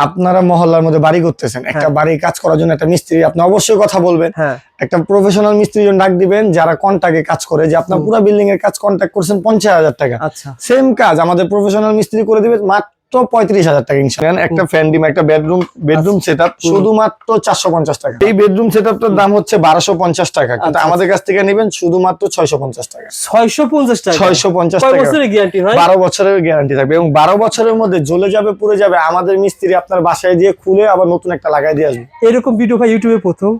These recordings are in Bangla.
আপনারা মহল্লার মধ্যে বাড়ি করতেছেন একটা হ্যাঁ। বাড়ি কাজ করার জন্য একটা মিস্ত্রি আপনি অবশ্যই কথা বলবেন হ্যাঁ একটা প্রফেশনাল মিস্ত্রি জন ডাক দিবেন যারা কন্ট্রাক্টে কাজ করে যে আপনার। পুরো বিল্ডিং এর কাজ কন্ট্রাক্ট করছেন পঞ্চাশ হাজার টাকা আচ্ছা সেম কাজ আমাদের প্রফেশনাল মিস্ত্রি করে দিবেন মাত্র পঁয়ত্রিশ হাজার টাকা ইনশাল্লাহ একটা ফ্যান একটা বেডরুম বেডরুম সেট আপ আচ্ছা। হুম। শুধুমাত্র চারশো পঞ্চাশ টাকা। এই বেডরুম সেট দাম হচ্ছে বারোশো পঞ্চাশ টাকা। কিন্তু আচ্ছা, আমাদের কাছ থেকে নেবেন শুধুমাত্র ছয়শো পঞ্চাশ টাকা। ছয়শো পঞ্চাশ টাকা। ছয়শো পঞ্চাশ টাকা। বছরের গ্যারান্টি বারো বছরের গ্যারান্টি থাকবে এবং বারো বছরের মধ্যে জ্বলে যাবে পুড়ে যাবে আমাদের মিস্ত্রি আপনার বাসায় দিয়ে খুলে আবার নতুন একটা লাগাই দিয়ে আসবে। এরকম ভিডিও ভাই ইউটিউবে প্রথম।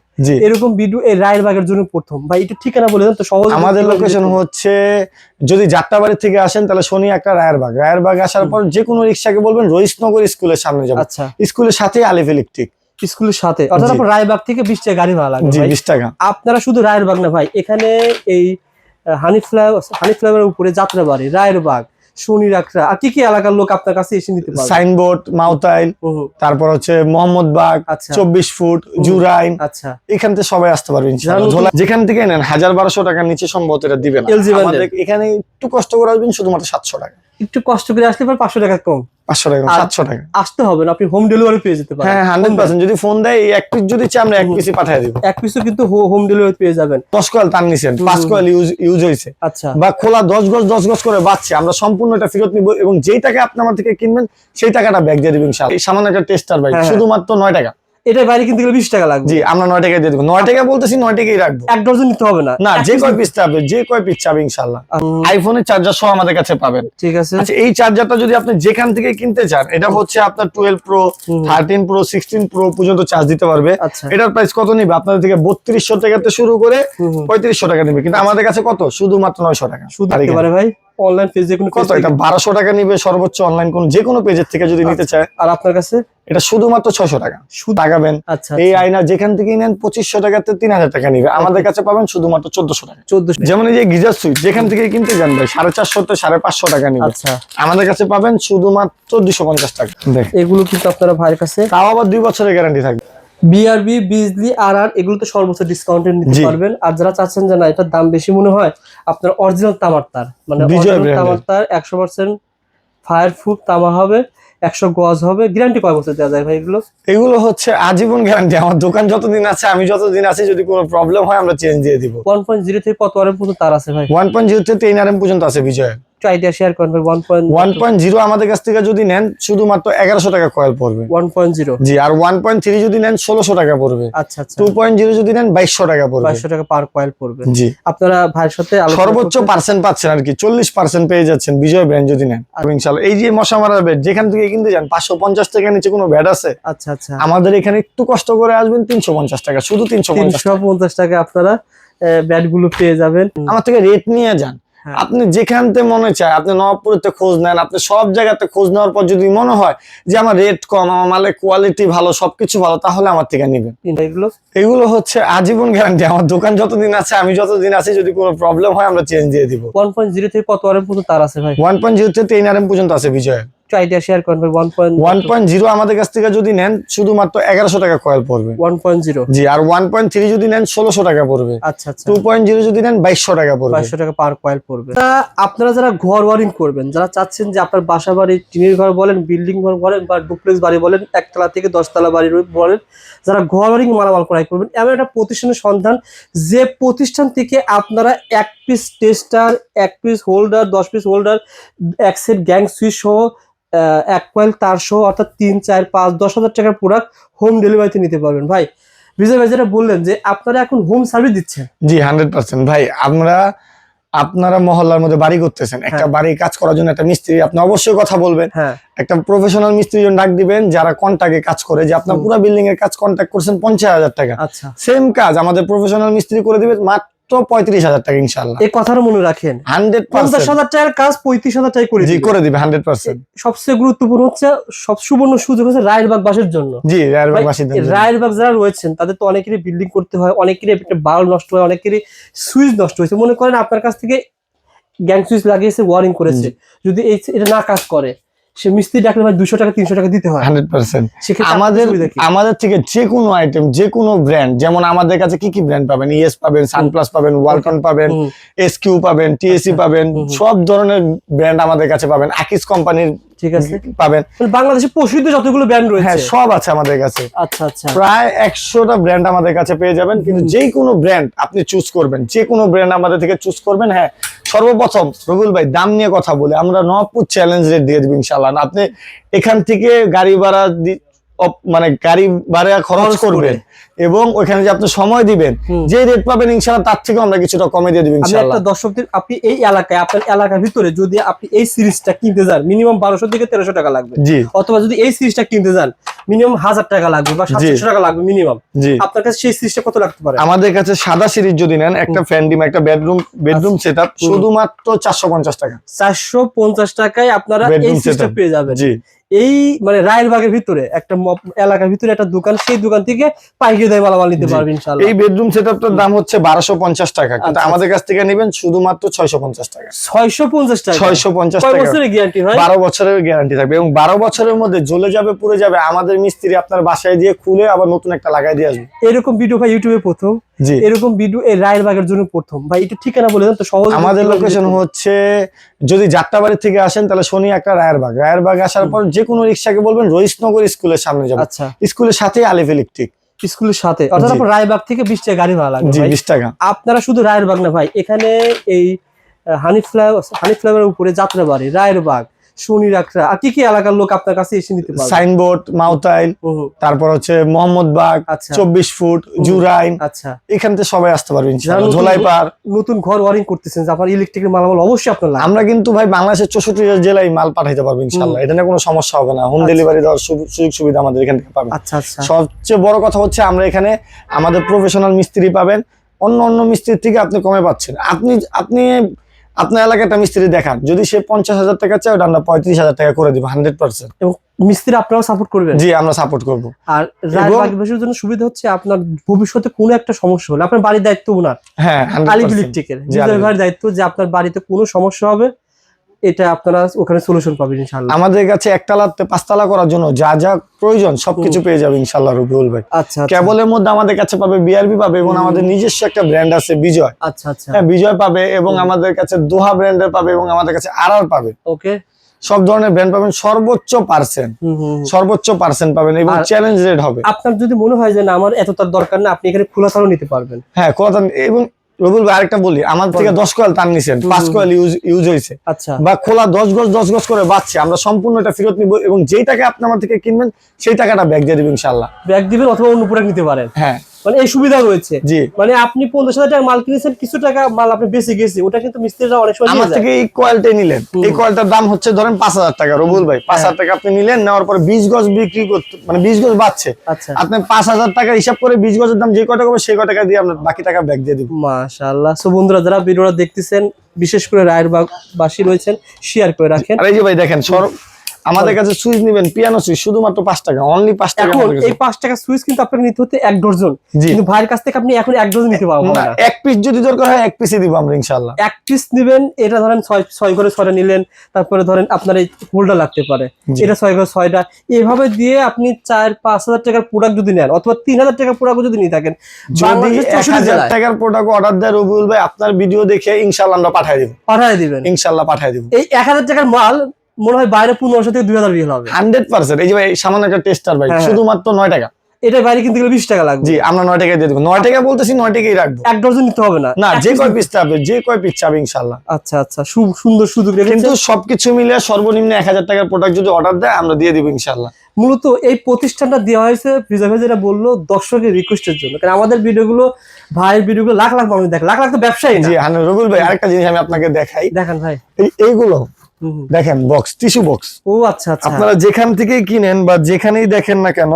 এরকম ভিডিও এই রায়েরবাগের জন্য প্রথম। ভাই এটা ঠিকানা বলে দেন তো সহজ আমাদের লোকেশন হচ্ছে যদি যাত্রাবাড়ি থেকে আসেন তাহলে শনি একটা রায়েরবাগ। রায়েরবাগ আসার পর যে কোনো রিক্সাকে বলবেন রইসনগর স্কুলের সামনে যাবেন আচ্ছা। স্কুলের সাথে আলিফ ইলেকট্রিক। স্কুলের সাথে। অর্থাৎ আপনার রায়বাগ থেকে বিশ টাকা গাড়ি ভাড়া লাগবে বিশ টাকা। আপনারা শুধু রায়েরবাগ না ভাই এখানে এই হানিফ্লাই হানি উপরে যাত্রা বাড়ি উপরে যাত্রাবাড়ি রায়েরবাগ আর কি কি এলাকার লোক আপনার কাছে এসে নিতে পারবে? সাইনবোর্ড মাউতাইল তারপর হচ্ছে মোহাম্মদবাগ আচ্ছা। চব্বিশ ফুট জুরাইন। আচ্ছা। এখান থেকে সবাই আসতে পারবে যেখান থেকে নেন হাজার বারোশো টাকার নিচে সম্ভবত এটা এখানে একটু কষ্ট করে আসবেন শুধুমাত্র সাতশো টাকা। একটু কষ্ট করে আসলে পর পাঁচশো টাকা কম। পাঁচশো টাকা সাতশো টাকা। আসতে হবে না আপনি হোম ডেলিভারি পেয়ে যেতে পারেন। হ্যাঁ হান্ড্রেড পার্সেন্ট যদি ফোন দেয় এক পিস যদি চাই আমরা এক। পিসই পাঠিয়ে দিব। এক পিসও কিন্তু হোম ডেলিভারি পেয়ে যাবেন। দশ কয়েল তার নিছেন পাঁচ। কয়েল ইউজ ইউজ হয়েছে আচ্ছা। বা খোলা দশ গজ দশ গজ করে বাচ্চা আমরা সম্পূর্ণ এটা ফেরত নিব এবং যেই টাকা আপনি আমার থেকে কিনবেন সেই টাকাটা ব্যাগ দিয়ে দিবেন সামান্য একটা টেস্টার হ্যাঁ, হ্যাঁ। শুধুমাত্র নয় টাকা। এটা বাইরে কিনতে গেলে বিশ টাকা লাগবে। জি আমরা নয় টাকা দিয়ে দেবো। নয় টাকা বলতেছি নয় টাকাই রাখব। এক ডজন নিতে হবে না। না যে কয় পিস চাবে যে কয় পিস চাবে ইনশাল্লাহ আইফোনের চার্জার সহ আমাদের কাছে পাবেন। ঠিক আছে। আচ্ছা এই চার্জারটা যদি আপনি যেখান থেকে কিনতে চান এটা হচ্ছে আপনার twelve pro. Thirteen pro sixteen pro পর্যন্ত চার্জ দিতে পারবে। আচ্ছা। এটার প্রাইস কত নিবে? আপনাদের থেকে বত্রিশশো টাকাতে শুরু করে। পঁয়ত্রিশশো টাকা নিবে। কিন্তু আমাদের কাছে কত? শুধুমাত্র নয়শো টাকা। শুধু ভাই? অনলাইন পেজে কোনো কত এটা থেকে- বারোশো টাকা নিবে সর্বোচ্চ অনলাইন কোন যে কোনো পেজের থেকে যদি নিতে চায়। আর আপনার কাছে? এটা শুধুমাত্র ছয়শো টাকা। শুধু টাকাবেন আচ্ছা এই আয়না যেখান থেকে নেন পঁচিশশো টাকাতে তিন হাজার টাকা নিবে। আমাদের কাছে পাবেন শুধুমাত্র চোদ্দশো টাকা। চোদ্দ যেমন এই যে গিজার সুইচ যেখান থেকে কিনতে যান ভাই সাড়ে চারশো সাড়ে পাঁচশো টাকা নিবে। আচ্ছা। আমাদের কাছে পাবেন শুধুমাত্র দুশো পঞ্চাশ টাকা। দেখ। এগুলো কিন্তু আপনারা ভাইয়ের কাছে তাও আবার দুই বছরের গ্যারান্টি থাকবে। বিআরবি বিজলি আর আর এগুলো তো সর্বোচ্চ ডিসকাউন্টে নিতে পারবেন। আর যারা চাচ্ছেন যে না এটার দাম বেশি মনে হয় আপনার অরিজিনাল তামার তার মানে তামার তার একশো পার্সেন্ট ফায়ার প্রুফ তামা হবে একশো গজ হবে গ্যারান্টি কয় বছর দেওয়া যায় ভাই এগুলো? এগুলো হচ্ছে আজীবন গ্যারান্টি আমার দোকান যতদিন আছে আমি যতদিন আছি যদি কোনো প্রবলেম হয় আমরা চেঞ্জ দিয়ে দিব। ওয়ান পয়েন্ট জিরো থেকে কত আরেম পর্যন্ত তার আছে ভাই? ওয়ান পয়েন্ট জিরো থেকে টেন আরএম পর্যন্ত আছে বিজয়। একটু আইডিয়া শেয়ার করেন ভাই one point one point zero আমাদের কাছ থেকে যদি নেন শুধুমাত্র এগারোশো টাকা কয়েল পড়বে। One point zero G R one point three যদি নেন ষোলোশো টাকা পড়বে। আচ্ছা আচ্ছা। টু পয়েন্ট জিরো যদি নেন বাইশশো টাকা পড়বে। বাইশশো টাকা পার কয়েল পড়বে। জি। আপনারা ভাইয়ের সাথে সর্বোচ্চ পার্সেন্ট পাচ্ছেন আর কি চল্লিশ পার্সেন্ট পেয়ে যাচ্ছেন বিজয় ব্র্যান্ড যদি নেন। ইনশাল্লাহ এই যে মশা মারার বেড যেখান থেকে কিনতে যান পাঁচশো পঞ্চাশ টাকা নিচে কোনো ব্যাড আছে? আচ্ছা আচ্ছা। আমাদের এখানে একটু কষ্ট করে আসবেন তিনশো পঞ্চাশ টাকা শুধু তিনশো পঞ্চাশ তিনশো পঞ্চাশ টাকা আপনারা ব্যাটগুলো পেয়ে যাবেন। আমার থেকে রেট নিয়ে যান। আপনি যেখানতে মনে চায় আপনি নবাবপুরেতে খোঁজ নেন আপনি সব জায়গাতে খোঁজ নেওয়ার পর যদি মনে হয় যে আমার রেট কম আমার মালের কোয়ালিটি ভালো সবকিছু ভালো তাহলে আমার থেকে নিবেন। এগুলো? এগুলো হচ্ছে আজীবন গ্যারান্টি আমার দোকান যতদিন আছে আমি যতদিন আছি যদি কোনো প্রবলেম হয় আমরা চেঞ্জ দিয়ে দিব। ওয়ান পয়েন্ট জিরো থেকে কত আরেম পর্যন্ত তার আছে ভাই? ওয়ান পয়েন্ট জিরো থেকে টেন আরএম পর্যন্ত আছে বিজয় একটু আইডিয়া শেয়ার ভাই one point one point zero আমাদের কাছ থেকে যদি নেন শুধুমাত্র এগারোশো টাকা কয়েল পড়বে। One point zero G R one point three যদি নেন ষোলোশো টাকা পড়বে। আচ্ছা আচ্ছা। টু পয়েন্ট জিরো যদি নেন বাইশশো টাকা পড়বে। বাইশশো টাকা পার কয়েল পড়বে। তা আপনারা যারা ঘর ওয়ারিং করবেন যারা চাচ্ছেন যে আপনার বাসা বাড়ি টিনের ঘর বলেন বিল্ডিং ঘর বলেন বা ডুপ্লেক্স বাড়ি বলেন একতলা থেকে দশতলা বাড়ি বলেন যারা ঘর ওয়ারিং মালামাল ক্রয় করবেন এমন একটা প্রতিষ্ঠানের সন্ধান যে প্রতিষ্ঠান থেকে আপনারা এক পিস টেস্টার এক পিস হোল্ডার দশ পিস হোল্ডার এক সেট গ্যাং সুইচ সহ এক কয়েল তার সহ অর্থাৎ তিন চার পাঁচ দশ হাজার টাকার প্রোডাক্ট হোম ডেলিভারিতে নিতে পারবেন। ভাই বিজয় ভাই যেটা বললেন যে আপনারা এখন হোম সার্ভিস দিচ্ছেন। জি হান্ড্রেড পার্সেন্ট ভাই আমরা আপনারা মহল্লার মধ্যে বাড়ি করতেছেন। একটা হ্যাঁ। বাড়ি কাজ করার জন্য একটা মিস্ত্রি আপনি অবশ্যই কথা বলবেন। হ্যাঁ। একটা প্রফেশনাল মিস্ত্রি জন্য ডাক দিবেন যারা কন্ট্রাক্টে কাজ করে যে আপনার। পুরো বিল্ডিং এর কাজ কন্ট্রাক্ট করছেন পঞ্চাশ হাজার টাকা। আচ্ছা। সেম কাজ আমাদের প্রফেশনাল মিস্ত্রি করে দিবে মাত্র পঁয়ত্রিশ হাজার টাকা ইনশাল্লাহ এই কথাটা মনে রাখেন। হান্ড্রেড পঞ্চাশ হাজার টাকার কাজ পঁয়ত্রিশ হাজার টাকা করে। করে দিবে হান্ড্রেড পার্সেন্ট। সবচেয়ে গুরুত্বপূর্ণ হচ্ছে সব সুবর্ণ সুযোগ হচ্ছে রায়েরবাগ বাসের জন্য। জি রায়েরবাগ বাসিন্দা এই রায়েরবাগ যারা রয়েছেন তাদের তো অনেকেরই বিল্ডিং করতে হয় অনেকেরই একটা বাল্ব নষ্ট হয় অনেকেরই সুইচ নষ্ট হয়েছে। মনে করেন আপনার কাছ থেকে গ্যাং সুইচ লাগিয়েছে ওয়ারিং করেছে। যদি এটা না কাজ করে সে মিস্ত্রি ডাকলে ভাই দুশো টাকা তিনশো টাকা দিতে হয়। Hundred percent. আমাদের আমাদের থেকে যে কোনো আইটেম যে কোনো ব্র্যান্ড যেমন আমাদের কাছে কি কি ব্র্যান্ড পাবেন? ইএস পাবেন সানপ্লাস পাবেন ওয়ালটন পাবেন হুম, এসকিউ পাবেন টিএসি আচ্ছা। পাবেন। সব ধরনের ব্র্যান্ড আমাদের কাছে পাবেন। আকিস কোম্পানির ঠিক আছে। পাবেন। বাংলাদেশে প্রসিদ্ধ যতগুলো ব্র্যান্ড হ্যাঁ রয়েছে। সব আছে আমাদের কাছে। আচ্ছা আচ্ছা। প্রায় একশোটা ব্র্যান্ড আমাদের কাছে পেয়ে যাবেন। কিন্তু। যে কোনো ব্র্যান্ড আপনি চুজ করবেন যে কোনো ব্র্যান্ড আমাদের থেকে চুজ করবেন হ্যাঁ সর্বপ্রথম রবিউল ভাই, দাম নিয়ে কথা বলে আমরা নবপুর চ্যালেঞ্জ রেট দিয়ে দিব ইনশাল্লাহ আপনি এখান থেকে গাড়ি ভাড়া মানে গাড়ি ভাড়া খরচ করবেন এবং ওখানে যে আপনি সময় দিবেন যে রেট পাবেন ইনশাল্লাহ তার থেকে আমরা কিছুটা কমে দিয়ে দিব আমি ইনশাল্লাহ একটা দর্শকদের আপনি এই এলাকায় আপনার এলাকার ভিতরে যদি আপনি এই সিরিজটা কিনতে যান মিনিমাম বারোশো থেকে তেরোশো টাকা লাগবে। জি। অথবা যদি এই সিরিজটা কিনতে যান মিনিমাম হাজার টাকা লাগবে বা সাতশো টাকা লাগবে মিনিমাম জি। আপনার কাছে সেই সিরিজটা কত লাগতে পারে? আমাদের কাছে সাদা সিরিজ যদি নেন একটা ফ্যান ডিম একটা বেডরুম বেডরুম সেট আপ আচ্ছা। শুধুমাত্র চারশো পঞ্চাশ টাকা। চারশো পঞ্চাশ টাকায় আপনারা এই সিরিজটা পেয়ে যাবেন। জি। এই মানে রায়েরবাগের ভিতরে একটা এলাকার ভিতরে একটা দোকান সেই দোকান থেকে পাইকারি দামে মালামাল নিতে পারবেন ইনশাআল্লাহ। এই বেডরুম সেটআপটার দাম হচ্ছে বারোশো পঞ্চাশ টাকা কিন্তু আচ্ছা, আমাদের কাছ থেকে নেবেন শুধুমাত্র ছয়শো পঞ্চাশ টাকা। ছয়শো পঞ্চাশ টাকা? ছয়শো পঞ্চাশ কয় টাকা। বছরের গ্যারান্টি হয় বারো বছরের গ্যারান্টি থাকবে এবং বারো বছরের মধ্যে জ্বলে যাবে পুড়ে যাবে আমাদের মিস্ত্রি আপনার বাসায় দিয়ে খুলে আবার নতুন একটা লাগাই দিয়ে আসবে। এরকম ভিডিও ভাই ইউটিউবে প্রথম। জি। এরকম ভিডিও এই রায়েরবাগের জন্য প্রথম। ভাই এটা ঠিকানা বলে দেন তো সহজ। আমাদের লোকেশন হচ্ছে যদি যাত্রাবাড়ি থেকে আসেন তাহলে শনি একটা রায়েরবাগ। রায়েরবাগ আসার পর যে কোনো রিক্সাকে বলবেন রইসনগর স্কুলের সামনে যাবে আচ্ছা। স্কুলের সাথেই আলিফ ইলেকট্রিক। স্কুলের সাথে। অর্থাৎ। আপনার রায়বাগ থেকে বিশ টাকা গাড়ি ভাড়া লাগবে। বিশ টাকা। আপনারা শুধু রায়েরবাগ না ভাই এখানে এই আহ, হানি ফ্লাইওভার হানি ফ্লাইওভারের উপরে যাত্রাবাড়ি রায়েরবাগ শনি রাখরা আর কি কি এলাকার লোক আপনার কাছে এসে নিতে পারবে? সাইনবোর্ড মাউতাইল তারপর হচ্ছে মোহাম্মদ বাগ আচ্ছা। চব্বিশ ফুট জুরাইন। আচ্ছা। এখান থেকে সবাই আসতে পারবে ইনশাআল্লাহ। নতুন- নতুন ঘর ওয়ারিং করতেছেন আপনার ইলেকট্রিকের মালামাল অবশ্যই আপনার আমরা কিন্তু ভাই বাংলাদেশের চৌষট্টি জেলায় মাল পাঠাইতে পারব ইনশাল্লাহ এটা নিয়ে কোনো সমস্যা হবে না। হোম আচ্ছা। ডেলিভারি দেওয়ার সু- সুযোগ সুবিধা আমাদের এখান থেকে পাবেন। আচ্ছা আচ্ছা। সবচেয়ে বড় কথা হচ্ছে আমরা এখানে আমাদের প্রফেশনাল মিস্ত্রি পাবেন। অন্য অন্য মিস্ত্রির থেকে আপনি কমে পাচ্ছেন। আপনি আপনি আপনার এলাকায় একটা মিস্ত্রি দেখান। যদি সে পঞ্চাশ হাজার টাকা চায় ওটা আমরা পঁয়ত্রিশ হাজার টাকা করে দিব হান্ড্রেড পার্সেন্ট মিস্ত্রি আপনারাও সাপোর্ট করবেন? জি আমরা সাপোর্ট করব। আর রাজবাগবাসীর জন্য সুবিধা হচ্ছে আপনার ভবিষ্যতে কোনো একটা সমস্যা হলে আপনার বাড়ির দায়িত্ব ওনার। হ্যাঁ আলিফ 100% ইলেকট্রিকের জি, বিজয় আলিফ ভাইয়ের দায়িত্ব যে আপনার বাড়িতে কোনো সমস্যা হবে এটা আপনারা ওখানে সলিউশন পাবেন ইনশাআল্লাহ। আমাদের কাছে একতলাতে পাঁচতলা করার জন্য যা যা প্রয়োজন সবকিছু পেয়ে যাবে ইনশাল্লাহ রবিউল ভাই। আচ্ছা আচ্ছা। কেবলের মধ্যে আমাদের কাছে পাবে বিআরবি পাবে এবং আমাদের নিজস্ব একটা ব্র্যান্ড আছে বিজয়। আচ্ছা আচ্ছা। হ্যাঁ বিজয় পাবে এবং আমাদের কাছে দোহা ব্র্যান্ডের পাবে এবং আমাদের কাছে আরআর পাবে। ওকে। সব ধরনের ব্র্যান্ড পাবেন সর্বোচ্চ পার্সেন্ট। সর্বোচ্চ পার্সেন্ট পাবেন এবং চ্যালেঞ্জ রেট হবে। আপনার যদি মনে হয় যে না আমার এত তার দরকার না আপনি এখানে খোলা তারও নিতে পারবেন। হ্যাঁ কথা এবং রবিউল ভাই আরেকটা বলি আমার থেকে দশ কয়েল তার নিছেন পাঁচ। কয়েল ইউজ ইউজ হয়েছে আচ্ছা। বা খোলা দশ গজ দশ গজ করে বাঁচছে আমরা সম্পূর্ণ এটা ফেরত নিব এবং যেই টাকা আপনি আমার থেকে কিনবেন সেই টাকাটা ব্যাগ দিয়ে দেবেন ইনশাল্লাহ ব্যাগ দিবেন অথবা অন্য প্রোডাক্ট নিতে পারেন। হ্যাঁ। মানে এই সুবিধা রয়েছে। জি। মানে আপনি পঞ্চাশ হাজার টাকা মাল কিনেছেন কিছু টাকা মাল আপনি বেঁচে গেছে ওটা কিন্তু মিস্ত্রিরা অনেক সময় আমার থেকে এই কয়েলটাই নিলেন। এই কয়েলটার দাম হচ্ছে ধরেন পাঁচ হাজার টাকা রবুল ভাই। পাঁচ হাজার টাকা আপনি নিলেন নেওয়ার পরে বিশ গজ বিক্রি করতে মানে বিশ গজ বাড়ছে। আচ্ছা। আপনি পাঁচ হাজার টাকা হিসাব করে বিশ গজের দাম যে কটা হবে সেই কয় টাকা দিয়ে আমরা বাকি টাকা ব্যাগ দিয়ে দিব মাশাআল্লাহ। সো বন্ধুরা যারা ভিডিওটা দেখতেছেন বিশেষ করে রায়ের বাসী রয়েছেন শেয়ার করে রাখেন। আর এই যে ভাই দেখেন সর আমাদের কাছে সুইচ নিবেন পিয়ানো সুইচ শুধুমাত্র পাঁচ টাকা অনলি পাঁচ টাকা এখন এই পাঁচ টাকা সুইচ কিন্তু আপনাকে নিতে হতে এক ডজন। কিন্তু ভাইয়ের কাছ থেকে আপনি এখন এক ডজন নিতে পারব না, এক পিস যদি দরকার হয় এক পিসই দিব আমরা ইনশাল্লাহ এক পিস নেবেন এটা ধরেন ছয় ছয় করে ছয়টা নিলেন তারপরে ধরেন আপনার এই হোল্ডার লাগতে পারে। এটা ছয় করে ছয়টা। এভাবে দিয়ে আপনি চার পাঁচ হাজার টাকার প্রোডাক্ট যদি নেন অথবা তিন হাজার টাকার প্রোডাক্ট যদি নিয়ে থাকেন যদি এক হাজার টাকার প্রোডাক্ট অর্ডার দেয় রবিউল ভাই আপনার ভিডিও দেখে ইনশাল্লাহ আমরা পাঠিয়ে দিব। পাঠায় দিবেন। ইনশাল্লাহ পাঠিয়ে দিব। এই এক হাজার টাকার মাল মনে হয় বাইরে পনেরোশো থেকে দুই হাজার বিল হবে। Hundred percent. এই যে ভাই সামান্য একটা টেস্টার ভাই হ্যাঁ, হ্যাঁ। শুধুমাত্র নয় টাকা। এটা বাইরে কিনতে গেলে বিশ টাকা লাগবে। জি আমরা নয় টাকায় দিয়ে দেবো। নয় টাকা বলতেছি নয় টাকাই রাখব। এক ডজন নিতে হবে না। না যে কয় পিস চাবে যে কয় পিস চাবে ইনশাল্লাহ আচ্ছা আচ্ছা সুন্দর সুযোগ কিন্তু সবকিছু মিলে সর্বনিম্ন এক হাজার টাকার প্রোডাক্ট যদি অর্ডার দেয় আমরা দিয়ে দিব ইনশাল্লাহ মূলত এই প্রতিষ্ঠানটা দেওয়া হয়েছে ফিজা ভাই যেটা বলল দর্শকের রিকোয়েস্টের জন্য। কারণ আমাদের ভিডিওগুলো ভাইয়ের ভিডিওগুলো লাখ লাখ মানুষ দেখে। লাখ লাখ তো ব্যবসায়ী জি হান রবিউল ভাই আরেকটা জিনিস আমি আপনাকে দেখাই। দেখেন ভাই। এই- এইগুলো। দেখেন বক্স টিস্যু বক্স ও আচ্ছা আচ্ছা। আপনারা যেখান থেকেই কিনেন বা যেখানেই দেখেন না কেন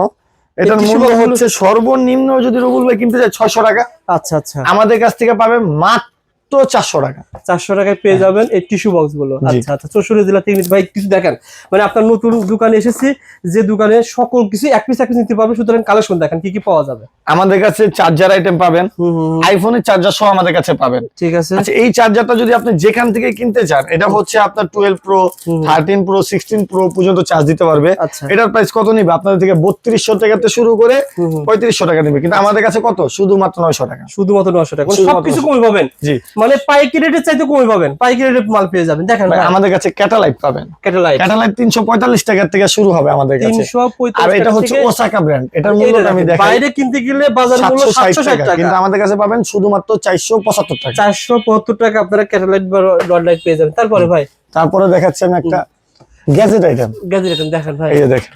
এটার মূল্য হচ্ছে সর্বনিম্ন যদি রবুল ভাই কিনতে চায় ছয়শো টাকা আচ্ছা আচ্ছা। আমাদের কাছ থেকে পাবে মাত্র চারশো টাকা। চারশো টাকায় পেয়ে যাবেন এই টিস্যু বক্সগুলো। আচ্ছা আচ্ছা চৌষট্টি জেলা থেকে ভাই কিছু দেখেন। মানে আপনার নতুন দোকানে এসেছি যে দোকানে সকল কিছু এক পিস এক পিস নিতে পারবে সুতরাং কালেকশন দেখেন কি কি পাওয়া যাবে। আমাদের কাছে চার্জার আইটেম পাবেন। আইফোনের চার্জার সহ আমাদের কাছে পাবেন। ঠিক আছে। আচ্ছা এই চার্জারটা যদি আপনি যেখান থেকে কিনতে চান এটা হচ্ছে আপনার twelve pro thirteen pro sixteen pro পর্যন্ত চার্জ দিতে পারবে। আচ্ছা। এটার প্রাইস কত নিবে? আপনাদের থেকে বত্রিশশো টাকাতে শুরু করে। পঁয়ত্রিশশো টাকা নিবে। কিন্তু আমাদের কাছে কত? শুধুমাত্র নয়শো টাকা। শুধুমাত্র নশো টাকা। মানে সবকিছু কমে পাবেন। জি। মানে পাইকারি রেটের চাইতে কমে পাবেন। পাইকারি রেটের মাল পেয়ে যাবেন। দেখেন ভাই, আমাদের কাছে ক্যাটালাইট পাবেন। ক্যাটালাইট ক্যাটালাইট তিনশো পঁয়তাল্লিশ টাকার থেকে শুরু হবে আমাদের কাছে। তিনশো আর এটা হচ্ছে ওসাকা ব্র্যান্ড এটার মূল্যটা আমি দেখাই। বাইরে কিনতে গেলে বাজার মূল্য সাতশো ষাট সাতশো ষাট টাকা। টাকা। কিন্তু আমাদের কাছে পাবেন শুধুমাত্র চারশো পঁচাত্তর টাকা। চারশো পঁচাত্তর টাকা আপনারা ক্যাটালাইট বা রড লাইট পেয়ে যাবেন। তারপরে ভাই। তারপরে দেখাচ্ছি আমি একটা গ্যাজেট আইটেম গ্যাজেট আইটেম দেখেন ভাই। এই যে দেখেন।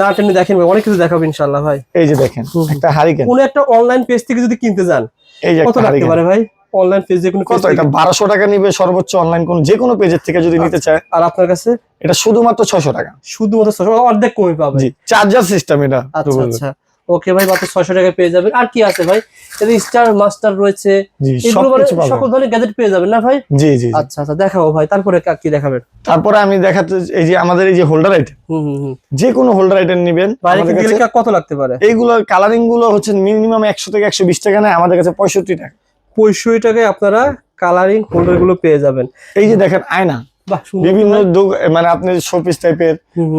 না টেনে দেখেন ভাই অনেক কিছু দেখাবো ইনশাল্লাহ ভাই। এই যে দেখেন একটা হারিকেন। কোন একটা অনলাইন পেজ থেকে যদি কিনতে যান এই যে কত একটা পারে ভাই? অনলাইন পেজ যে কোনো কত? এটা থেকে- বারোশো টাকা নিবে সর্বোচ্চ অনলাইন কোন যে কোনো পেজের থেকে যদি নিতে চায়। আর আপনার কাছে? এটা শুধুমাত্র ছয়শো টাকা। শুধুমাত্র ছশো অর্ধেক কমে পাবে। জি চার্জার সিস্টেম এটা। আচ্ছা আচ্ছা। ওকে ভাই মাত্র ছয়শো টাকা পেয়ে যাবেন। আর কি আছে ভাই? স্টার মাস্টার রয়েছে। এগুলো মানে সকল ধরনের গ্যাজেট পেয়ে যাবেন না ভাই? জি জি। আচ্ছা আচ্ছা দেখাবো ভাই তারপরে কা- দেখাবেন? তারপরে আমি দেখাতে এই যে আমাদের এই যে হোল্ডার আইটেম হুম হুম হুম। যে কোনো হোল্ডার আইটেম নিবেন কত লাগতে পারে? এইগুলোর কালারিংগুলো হচ্ছে মিনিমাম একশো থেকে একশো বিশ টাকা নেয় আমাদের কাছে পঁয়ষট্টি টাকা। পঁয়ষট্টি টাকায় আপনারা কালারিং হোল্ডারগুলো পেয়ে যাবেন। এই যে দেখেন আয়না। বিভিন্ন মানে আপনি শোপিস টাইপের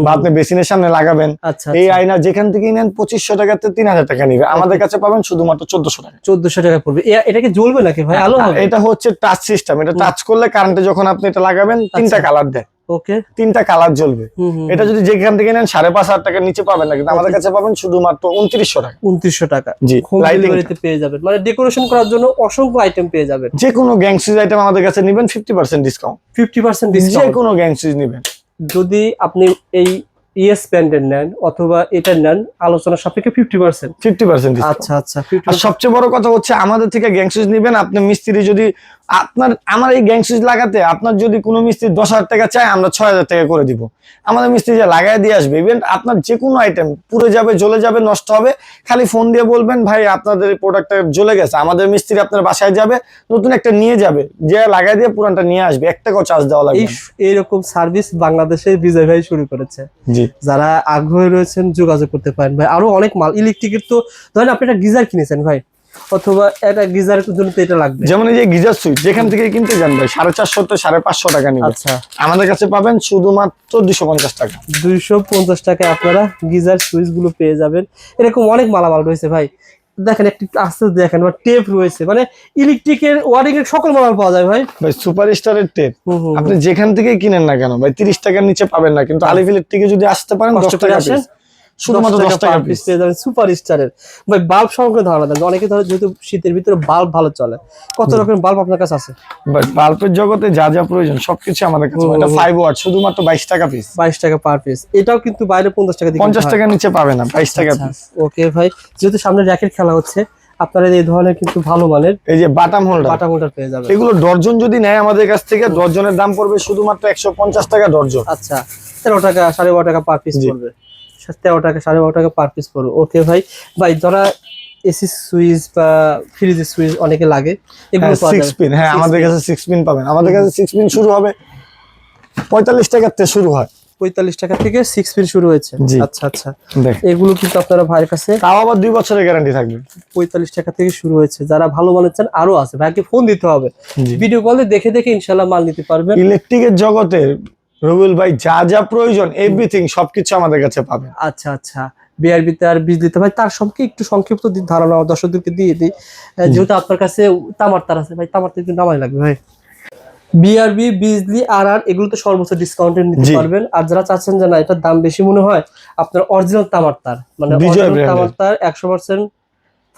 বা আপনি বেসিনের সামনে লাগাবেন আচ্ছা এই আয়না যেখান থেকে নেন পঁচিশশো টাকাতে তিন হাজার টাকা নিবে। আমাদের কাছে পাবেন শুধুমাত্র চোদ্দশো টাকা। চোদ্দশো টাকা পড়বে। এটা কি জ্বলবে নাকি ভাই? আলো এটা হচ্ছে টাচ সিস্টেম এটা টাচ করলে কারেন্টে যখন আপনি এটা লাগাবেন তিনটা আচ্ছা। কালার দেয়। ওকে তিনটা কালার জ্বলবে। এটা যদি যেখান থেকে নেন সাড়ে পাঁচ হাজার টাকার নিচে পাবেন না কিন্তু আমাদের কাছে পাবেন শুধুমাত্র উনত্রিশশো টাকা। উনত্রিশশো টাকা। জি হোম লাইটিং ডেলিভারিতে পেয়ে যাবেন। মানে ডেকোরেশন করার জন্য অসংখ্য আইটেম পেয়ে যাবেন। যে কোনো গ্যাংসিজ আইটেম আমাদের কাছে নেবেন fifty percent discount fifty percent discount যে কোনো গ্যাংসিজ নেবেন। যদি আপনি এই ইএস ব্যান্ডের নেন অথবা এটা নেন আলোচনা সাপেক্ষে ফিফটি পার্সেন্ট ফিফটি পার্সেন্ট আচ্ছা আচ্ছা আর সবচেয়ে বড় কথা হচ্ছে আমাদের থেকে গ্যাংসুইচ নেবেন আপনি মিস্ত্রি যদি আপনার আমার এই গ্যাংসুইচ লাগাতে আপনার যদি কোনো মিস্ত্রি দশ হাজার টাকা চায় আমরা ছয় হাজার টাকা করে দিব। আমাদের মিস্ত্রি যে লাগাই দিয়ে আসবে ইভেন আপনার যে কোনো আইটেম পুড়ে যাবে জ্বলে যাবে নষ্ট হবে খালি ফোন দিয়ে বলবেন ভাই আপনাদের প্রোডাক্টটা জ্বলে গেছে আমাদের মিস্ত্রি আপনার বাসায় যাবে নতুন একটা নিয়ে যাবে যে লাগাই দিয়ে পুরানটা নিয়ে আসবে এক টাকাও চার্জ দেওয়া লাগবে এই এইরকম সার্ভিস বাংলাদেশে বিজয় ভাই শুরু করেছে। জি। যারা আগ্রহী রয়েছেন যোগাযোগ করতে পারেন। ভাই আরও অনেক মাল ইলেকট্রিকের তো ধরেন আপনি একটা গিজার কিনেছেন ভাই। অথবা একটা গিজারের জন্য তো এটা লাগবে। যেমন এই যে গিজার সুইচ যেখান থেকে কিনতে যান ভাই সাড়ে চারশো থেকে সাড়ে পাঁচশো টাকা নিবে। আচ্ছা। আমাদের কাছে পাবেন শুধুমাত্র দুশো পঞ্চাশ টাকা। দুইশো পঞ্চাশ টাকায় আপনারা গিজার সুইচগুলো পেয়ে যাবেন। এরকম অনেক মালামাল রয়েছে ভাই। দেখেন একটি আস্তে আস্তে দেখেন বা টেপ রয়েছে। মানে ইলেকট্রিকের ওয়ারিং এর সকল মালামাল পাওয়া যায় ভাই। ভাই সুপার স্টারের টেপ আপনি যেখান থেকে কিনেন না কেন ভাই তিরিশ টাকার নিচে পাবেন না। কিন্তু আলিফ ইলেকট্রিকে যদি আসতে পারেন কষ্ট দশ করে টাকা আসেন, শুধুমাত্র দশ টাকা পিস পেয়ে যাবেন সুপার স্টারের ভাই বাল্ব সম্পর্কে ধারণা দেন। অনেকে ধরে যেহেতু শীতের ভিতরে বাল্ব ভালো চলে। কত রকমের বাল্ব আপনার কাছে আছে? বাল্বের জগতে যা যা প্রয়োজন সবকিছু আমাদের কাছে এটা হুম। ফাইভ ওয়াট শুধুমাত্র বাইশ টাকা পিস বাইশ টাকা পার পিস এটাও কিন্তু বাইরে পঞ্চাশ টাকা দিয়ে পঞ্চাশ টাকার নিচে পাবে না বাইশ টাকা আচ্ছা। পিস ওকে ভাই যেহেতু সামনে র্যাকেট খেলা হচ্ছে আপনারা এই ধরনের কিন্তু ভালো মানের এই যে বাটাম হোল্ডার বাটা মোটার পেয়ে যাবেন। এগুলো ডর্জন যদি নেয় আমাদের কাছ থেকে ডর্জনের দাম পড়বে শুধুমাত্র একশো পঞ্চাশ টাকা ডর্জন। আচ্ছা তেরো টাকা সাড়ে বারো টাকা পার পিস। পড়বে। তেরো টাকা সাড়ে বারো টাকা পার পিস পড়বে ওকে ভাই? ভাই যারা এসি সুইচ বা ফ্রিজের সুইচ অনেকে লাগে এগুলো সিক্স পিন হ্যাঁ আমাদের কাছে সিক্স পিন পাবেন। আমাদের কাছে সিক্স পিন শুরু হবে পঁয়তাল্লিশ থেকে শুরু হয়। পঁয়তাল্লিশ টাকা থেকে সিক্স পিন শুরু হয়েছে। আচ্ছা আচ্ছা। এগুলো কিন্তু আপনারা ভাইয়ের কাছে তাও আবার দুই বছরের গ্যারান্টি থাকবে। পঁয়তাল্লিশ টাকা থেকে শুরু হয়েছে। যারা ভালো মানের চান আরও আছে। ভাইকে ফোন দিতে হবে। ভিডিও কলে দেখে দেখে ইনশাল্লাহ মাল নিতে পারবেন। ইলেকট্রিকের জগতে রবিউল ভাই যা যা প্রয়োজন এভরিথিং সবকিছু আমাদের কাছে পাবেন। আচ্ছা আচ্ছা। বিআরবিতে আর বীজ দিতে ভাই তার সম্পর্কে একটু সংক্ষিপ্ত ধারণা দর্শকদেরকে দিয়ে দিই। যেহেতু আপনার কাছে তামার তার আছে ভাই তামার তার একটু নামাই লাগবে ভাই। বিআরবি বিজলি আর আর এগুলো তো সর্বোচ্চ ডিসকাউন্টে নিতে। পারবেন। আর যারা চাচ্ছেন যে না এটার দাম বেশি মনে হয় আপনার অরিজিনাল তামার তার মানে তামার তার একশো পার্সেন্ট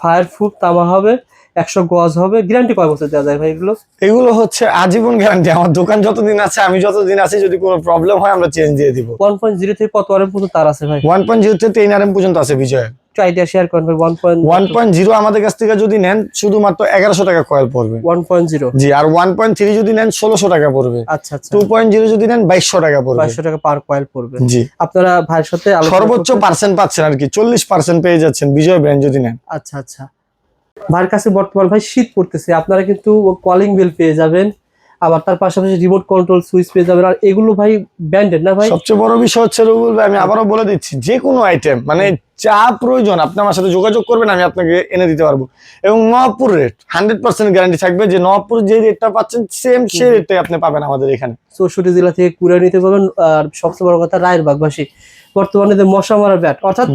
ফায়ার প্রুফ তামা হবে। একশো গজ হবে। গ্যারান্টি কয় বছর দেওয়া যায় ভাই এগুলো? এগুলো হচ্ছে আজীবন গ্যারান্টি আমার দোকান যতদিন আছে আমি যতদিন আছি যদি কোনো প্রবলেম হয় আমরা চেঞ্জ দিয়ে দিব। ওয়ান পয়েন্ট জিরো থেকে কত আর পর্যন্ত তার আছে ভাই? ওয়ান পয়েন্ট জিরো থেকে টেন আর এম পর্যন্ত আছে বিজয়। আইডিয়া শেয়ার করেন ভাই one point one point zero আমাদের কাছ থেকে যদি নেন শুধুমাত্র এগারোশো টাকা কয়েল পড়বে। ওয়ান পয়েন্ট জিরো জি আর ওয়ান পয়েন্ট থ্রি যদি নেন ষোলোশো টাকা পড়বে। আচ্ছা টু পয়েন্ট জিরো যদি নেন বাইশশো টাকা পড়বে। বাইশশো টাকা পার কয়েল পড়বে। জি। আপনারা ভাইয়ের সাথে সর্বোচ্চ পার্সেন্ট পাচ্ছেন আর কি চল্লিশ পার্সেন্ট পেয়ে যাচ্ছেন বিজয় ব্র্যান্ড যদি নেন। আচ্ছা আচ্ছা। ভাইয়ের কাছে বর্তমান ভাই শীত পড়তেছে আপনারা কিন্তু কলিং বেল পেয়ে যাবেন। আবার তার পাশাপাশি রিমোট কন্ট্রোল সুইচ পেয়ে যাবেন। আর এগুলো ভাই ব্যান্ডেড না ভাই? সবচেয়ে বড় বিষয় হচ্ছে রুবুল ভাই আমি আবারও বলে দিচ্ছি যে কোনো আইটেম মানে যা প্রয়োজন আপনি আমার সাথে যোগাযোগ করবেন আমি আপনাকে এনে দিতে পারব। এবং Nawabpur rate hundred percent guarantee থাকবে যে নবাবপুর যে রেটটা পাচ্ছেন সেম সেই রেটটাই আপনি পাবেন আমাদের এখানে। চৌষট্টি জেলা থেকে কুড়ে নিতে পারবেন আর সবচেয়ে বড় কথা রায়ের বাগবাসী। বর্তমানে যে মশা মারা ব্যাট অর্থাৎ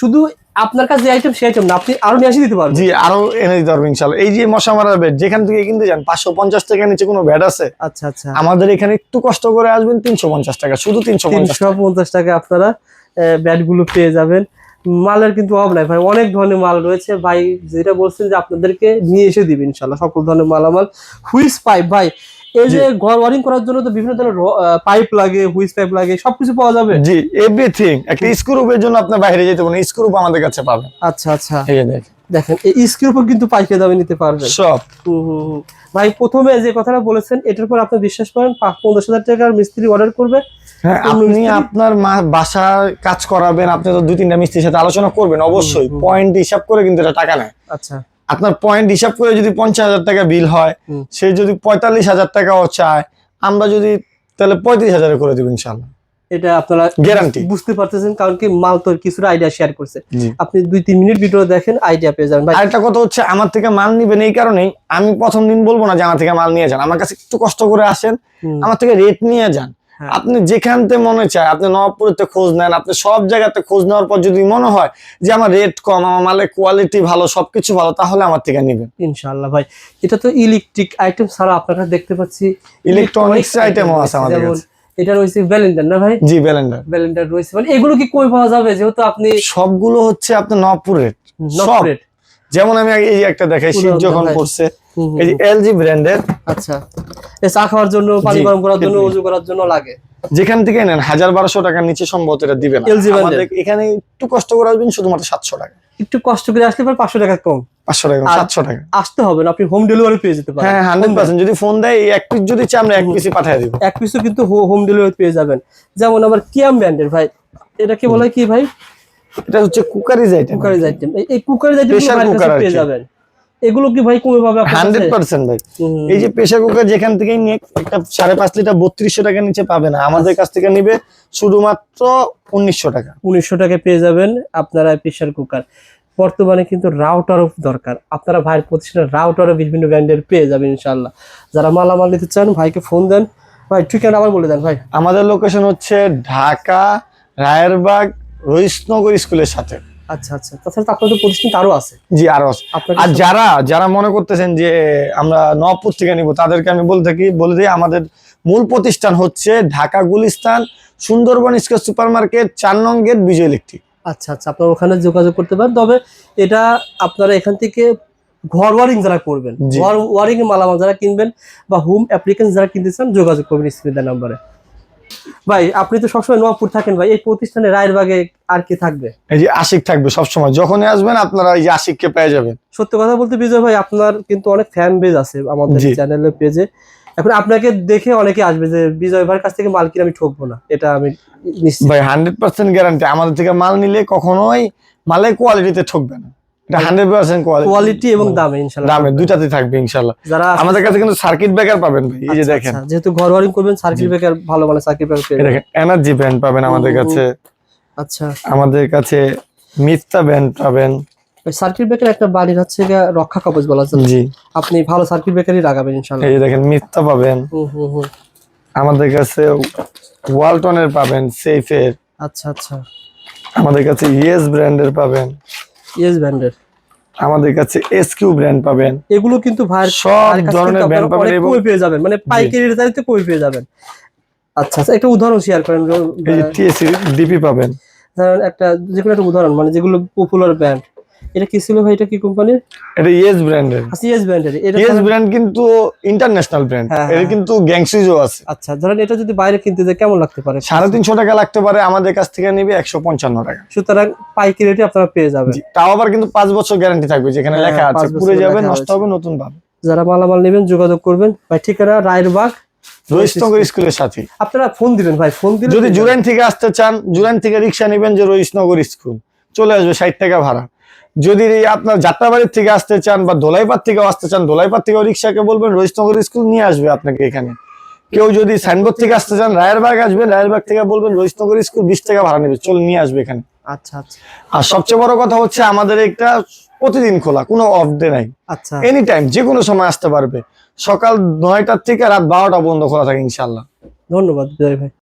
শুধু আপনার কাছে যে আইটেম সেই আইটেম না আপনি আরও নিয়ে আসি দিতে পারবেন। জি আরও এনে দিতে পারব ইনশাল্লাহ এই যে মশা মারার বেড যেখান থেকে কিনতে যান পাঁচশো পঞ্চাশ টাকা নিচে কোনো ব্যাড আছে? আচ্ছা আচ্ছা। আমাদের এখানে একটু কষ্ট করে আসবেন তিনশো পঞ্চাশ টাকা শুধু তিনশো পঞ্চাশ তিনশো পঞ্চাশ টাকা আপনারা ব্যাটগুলো পেয়ে যাবেন। মালের কিন্তু অভাব নাই ভাই অনেক ধরনের মাল রয়েছে। ভাই যেটা বলছেন যে আপনাদেরকে নিয়ে এসে দিবেন ইনশাল্লাহ সকল ধরনের মালামাল। হুইস পাইপ ভাই এই যে ঘর ওয়ারিং করার জন্য তো বিভিন্ন ধরনের পাইপ লাগে হুইস পাইপ লাগে সবকিছু পাওয়া যাবে? জি এভরিথিং একটা স্ক্রুপের জন্য আপনি বাইরে যেতে পারেন স্ক্রুপ আমাদের কাছে পাবেন। আচ্ছা আচ্ছা। এই দেখেন। দেখেন এই স্ক্রুর উপর কিন্তু পাইকে দামে নিতে পারবেন। সব। ভাই প্রথমে যে কথাটা বলেছেন এটার পর আপনি বিশ্বাস করেন পঞ্চাশ হাজার টাকার মিস্ত্রি অর্ডার করবে। হ্যাঁ আপনি? আপনার বাসার কাজ করাবেন আপনি তো দুই তিনটা মিস্ত্রির সাথে আলোচনা করবেন অবশ্যই। পয়েন্ট হিসাব করে কিন্তু এটা টাকা নেয়। আচ্ছা। আপনার পয়েন্ট হিসাব করে যদি পঞ্চাশ হাজার টাকা বিল হয় সে যদি পঁয়তাল্লিশ হাজার টাকাও চায় আমরা যদি তাহলে পঁয়ত্রিশ হাজারে করে দিব ইনশাল্লাহ এটা আপনারা Guarantee। বুঝতে পারতেছেন কারণ কি মাল তো কিছুটা আইডিয়া শেয়ার করছে। আপনি দুই তিন মিনিট ভিডিও দেখেন আইডিয়া পেয়ে যাবেন। ভাই আরেকটা কথা হচ্ছে আমার থেকে মাল নিবেন এই কারণেই আমি প্রথম দিন বলব না যে আমার থেকে মাল নিয়ে যান। আমার কাছে একটু কষ্ট করে আসেন আমার থেকে রেট নিয়ে যান। আপনি যেখানতে মনে চায় আপনি নবাবপুরেতে খোঁজ নেন আপনি সব জায়গাতে খোঁজ নেওয়ার পর যদি মনে হয় যে আমার রেট কম আমার মালের কোয়ালিটি ভালো সবকিছু ভালো তাহলে আমার থেকে নেবেন। ইনশাআল্লাহ ভাই এটা তো ইলেকট্রিক আইটেম ছাড়া আপনারা দেখতে পাচ্ছি ইলেকট্রনিক্স আইটেমও আছে আমাদের কাছে। এটা রয়েছে ব্যালেন্ডার না ভাই? জি ব্যালেন্ডার ব্যালেন্ডার রয়েছে। মানে এগুলো কি কই পাওয়া যাবে? যেহেতু আপনি সবগুলো হচ্ছে আপনার নবাবপুর রেট সব। রেট যেমন আমি এই একটা দেখাই শীত যখন। পড়ছে এই এলজি ব্র্যান্ডের। আচ্ছা। চা খাওয়ার জন্য পানি গরম করার জন্য। উজু করার জন্য লাগে। যেখান থেকে নেন হাজার বারোশো টাকার নিচে সম্ভবত এটা দিবে না। আমাদের এখানে একটু কষ্ট করে আসবেন শুধুমাত্র সাতশো টাকা। একটু কষ্ট করে আসলে পর পাঁচশো টাকা কম। পাঁচশো টাকা সাতশো টাকা। আসতে হবে না আপনি হোম ডেলিভারি পেয়ে যেতে পারেন। হ্যাঁ হান্ড্রেড পার্সেন্ট যদি ফোন দেয় এই এক পিস যদি চাই আমরা এক পিসই পাঠিয়ে দিব। এক পিসও কিন্তু হোম ডেলিভারি পেয়ে যাবেন। যেমন আবার কিয়াম ব্র্যান্ডের ভাই। এটা কি বলে কি ভাই? এটা হচ্ছে কুকারিজ আইটেম কুকারিজ আইটেম এই কুকারিজ আইটেম পেয়ে যাবেন। এগুলো কি ভাই কমে পাবে হান্ড্রেড পার্সেন্ট ভাই। এই যে প্রেসার কুকার যেখান থেকেই নিয়ে একটা সাড়ে পাঁচ লিটার বত্রিশশো টাকা নিচে পাবে না। আমাদের কাছ থেকে নিবে শুধুমাত্র উনিশশো টাকা। উনিশশো টাকা পেয়ে যাবেন আপনারা প্রেশার কুকার। বর্তমানে কিন্তু রাউটারও দরকার। আপনারা ভাইয়ের প্রতিষ্ঠানের রাউটারও বিভিন্ন ব্র্যান্ডের পেয়ে যাবেন ইনশাল্লাহ যারা মালামাল নিতে চান ভাইকে ফোন দেন। ভাই ঠিকানা আবার বলে দেন ভাই। আমাদের লোকেশন হচ্ছে ঢাকা রায়েরবাগ রহিসনগর স্কুলের সাথে। আচ্ছা আচ্ছা। তাছাড়া আপনাদের প্রতিষ্ঠান আরও আছে। জি আরও আছে। আর যারা যারা মনে করতেছেন যে আমরা নবপুর থেকে নিব তাদেরকে আমি বলে থাকি বলে দিই আমাদের মূল প্রতিষ্ঠান হচ্ছে Dhaka Gulistan Sundarban square super market চার নং গেট বিজয় ইলেকট্রিক। আচ্ছা আচ্ছা। আপনারা ওখানে যোগাযোগ করতে পারেন। তবে এটা আপনারা এখান থেকে ঘর ওয়ারিং যারা করবেন ঘর ওয়ারিং মালামাল যারা কিনবেন বা হোম অ্যাপ্লিকেন্স যারা কিনতে চান যোগাযোগ করবেন স্ক্রিনের নাম্বারে। ভাই আপনি তো সবসময় নোয়াপুর থাকেন ভাই এই প্রতিষ্ঠানে রায়েরবাগে আর কি থাকবে? এই যে আশিক থাকবে সবসময় যখনই আসবেন আপনারা এই যে আশিককে পেয়ে যাবেন। সত্যি কথা বলতে বিজয় ভাই আপনার কিন্তু অনেক ফ্যান বেজ আছে আমাদের। চ্যানেলের পেজে এখন আপনাকে দেখে অনেকে আসবে যে বিজয় ভাইয়ের কাছ থেকে মাল কিনে আমি ঠকবো না এটা আমি নিশ্চিত। ভাই হান্ড্রেড পার্সেন্ট গ্যারান্টি আমাদের থেকে মাল নিলে কখনোই মালের কোয়ালিটিতে ঠকবে না। এটা কোয়ালিটি কোয়ালিটি এবং দামে থাকবে যারা আমাদের কাছে কিন্তু সার্কিট ব্রেকার পাবেন ভাই এই যে আচ্ছা, দেখেন। আচ্ছা, যেহেতু ঘর ওয়ারিং করবেন সার্কিট। ব্রেকার ভালো মানে সার্কিট ব্রেকার। দেখেন এনার্জি ব্যান্ড পাবেন আমাদের কাছে। আচ্ছা। আমাদের কাছে মিথ্যা ব্যান্ড পাবেন। সার্কিট ব্রেকার একটা বাড়ির হচ্ছে রক্ষা কবচ বলা যায়। জি। আপনি ভালো সার্কিট ব্রেকারই লাগাবেন এই যে দেখেন মিথ্যা পাবেন। আমাদের কাছে ওয়ালটনের পাবেন সেফের আচ্ছা আচ্ছা। আমাদের কাছে ইয়েস ব্র্যান্ডের পাবেন। ইয়েস ব্র্যান্ডের। আমাদের কাছে এসকিউ ব্র্যান্ড পাবেন। এগুলো কিন্তু ভাই সব ধরনের ব্র্যান্ড পাবেন এবং কই পেয়ে যাবেন। মানে পাইকারি রেটে কই পেয়ে যাবেন। আচ্ছা আচ্ছা একটা উদাহরণ শেয়ার করেন এই টিএসসি ডিপি পাবেন। ধরেন একটা যে কোনো একটা উদাহরণ মানে যেগুলো পপুলার ব্র্যান্ড এটা কি ছিল ভাই? এটা কি কোম্পানির এটা ইয়েস ব্র্যান্ডের আচ্ছা ইয়েস ব্র্যান্ডের এটা ইয়েস ব্র্যান্ড কিন্তু ইন্টারন্যাশনাল ব্র্যান্ড এর হ্যাঁ। কিন্তু গ্যাংসিজও আছে। আচ্ছা ধরেন এটা যদি বাইরে কিনতে যায় কেমন লাগতে পারে? সাড়ে তিনশো টাকা লাগতে পারে আমাদের কাছ থেকে নিবে একশো পঞ্চান্ন টাকা। সুতরাং পাইকারি রেটে আপনারা পেয়ে যাবেন। জি, তাও আবার কিন্তু পাঁচ বছর গ্যারান্টি থাকবে যেখানে হ্যাঁ, লেখা আছে পুড়ে যাবে নষ্ট হবে নতুন পাবে। যারা মালামাল নেবেন যোগাযোগ করবেন। ভাই ঠিকানা রায়েরবাগ। রহিসনগর স্কুলের সাথে। আপনারা ফোন দিবেন ভাই ফোন দিলে যদি জুরাইন থেকে আসতে চান জুরাইন থেকে রিক্সা নেবেন যে রহিসনগর স্কুল। চলে আসবে ষাট টাকা ভাড়া। যদি আপনার যাত্রাবাড়ির থেকে আসতে চান বা দোলাইপাড় থেকে আসতে চান দোলাইপাড় থেকে রিক্সাকে বলবেন রোহিতনগর স্কুল নিয়ে আসবে আপনাকে এখানে। কেউ যদি সাইনবোর্ড থেকে আসতে চান রায়েরবাগ আসবেন রায়েরবাগ থেকে বলবেন রোহিতনগর স্কুল বিশ টাকা ভাড়া নেবে। চল নিয়ে আসবে এখানে। আচ্ছা আচ্ছা। আর সবচেয়ে বড় কথা হচ্ছে আমাদের একটা প্রতিদিন খোলা কোনো অফ ডে নাই। আচ্ছা। এনি টাইম যে কোনো সময় আসতে পারবে। সকাল নয়টার থেকে রাত বারোটা পর্যন্ত খোলা থাকে ইনশাল্লাহ ধন্যবাদ ভাই।